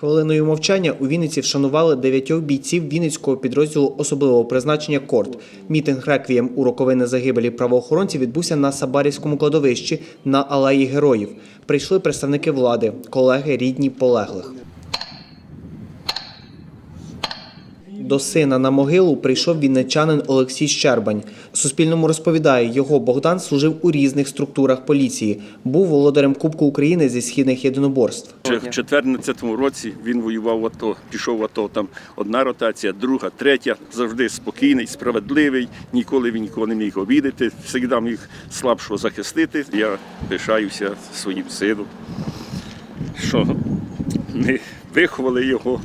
Хвилиною мовчання у Вінниці вшанували дев'ятьох бійців Вінницького підрозділу особливого призначення Корт. Мітинг реквієм у роковини загибелі правоохоронців відбувся на Сабарівському кладовищі на Алеї Героїв. Прийшли представники влади, колеги, рідні полеглих. До сина на могилу прийшов вінничанин Олексій Щербань. Суспільному розповідає, його Богдан служив у різних структурах поліції. Був володарем Кубку України зі східних єдиноборств. Ще в 2014 році він воював в АТО, пішов в АТО, там одна ротація, друга, третя, завжди спокійний, справедливий, ніколи він нікого не міг обідати, завжди міг слабшого захистити. Я пишаюся своїм сином, що ми виховали його,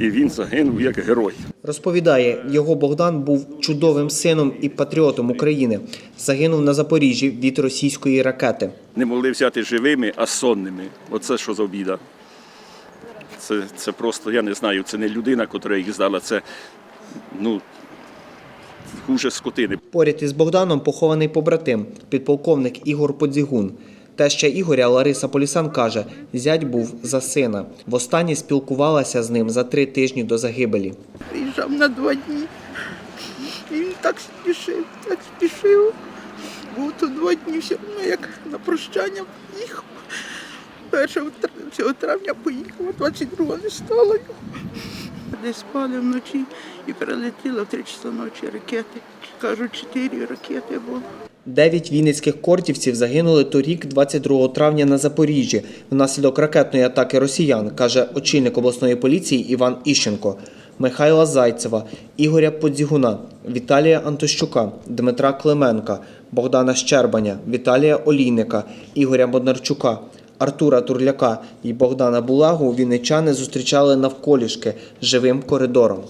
і він загинув як герой. Розповідає, його Богдан був чудовим сином і патріотом України. Загинув на Запоріжжі від російської ракети. Не могли взяти живими, а сонними. Оце що за обіда. Це, це просто, я не знаю, це не людина, яка їх здала, це ну, хуже скотини. Поряд із Богданом похований побратим, підполковник Ігор Подзігун. Теща Ігоря Лариса Полісан каже, зять був за сина. Востаннє спілкувалася з ним за три тижні до загибелі. приїжджав на два дні. І він так спішив, так спішив. Був тут два дні все одно, як на прощання їхав. 1 тр- цього травня поїхав, а 22 не стало його. Десь спали вночі і прилетіло в 3 часа ночі ракети. Кажуть, 4 ракети було. Дев'ять вінницьких кортівців загинули торік, 22 травня на Запоріжжі, внаслідок ракетної атаки росіян, каже очільник обласної поліції Іван Іщенко. Михайла Зайцева, Ігоря Подзігуна, Віталія Антощука, Дмитра Клименка, Богдана Щербаня, Віталія Олійника, Ігоря Боднарчука, Артура Турляка і Богдана Булагу вінничани зустрічали навколішки живим коридором.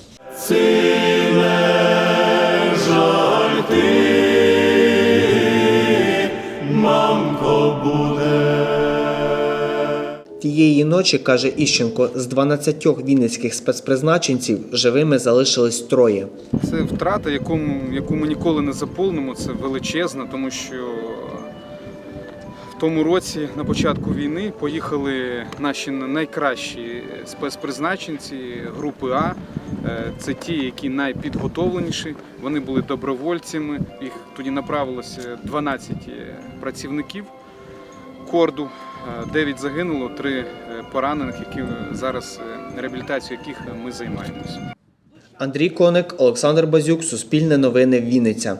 Тієї ночі, каже Іщенко, з 12 вінницьких спецпризначенців живими залишились троє. Це втрата, яку, яку ми ніколи не заповнимо. Це величезна, тому що тому році, на початку війни, поїхали наші найкращі спецпризначенці групи А. Е, Це ті, які найпідготовленіші. Вони були добровольцями. Їх тоді направилося 12 працівників корду. Е, 9 загинуло, 3 поранених, які зараз е, реабілітацією яких ми займаємося. Андрій Коник, Олександр Базюк, Суспільне новини, Вінниця.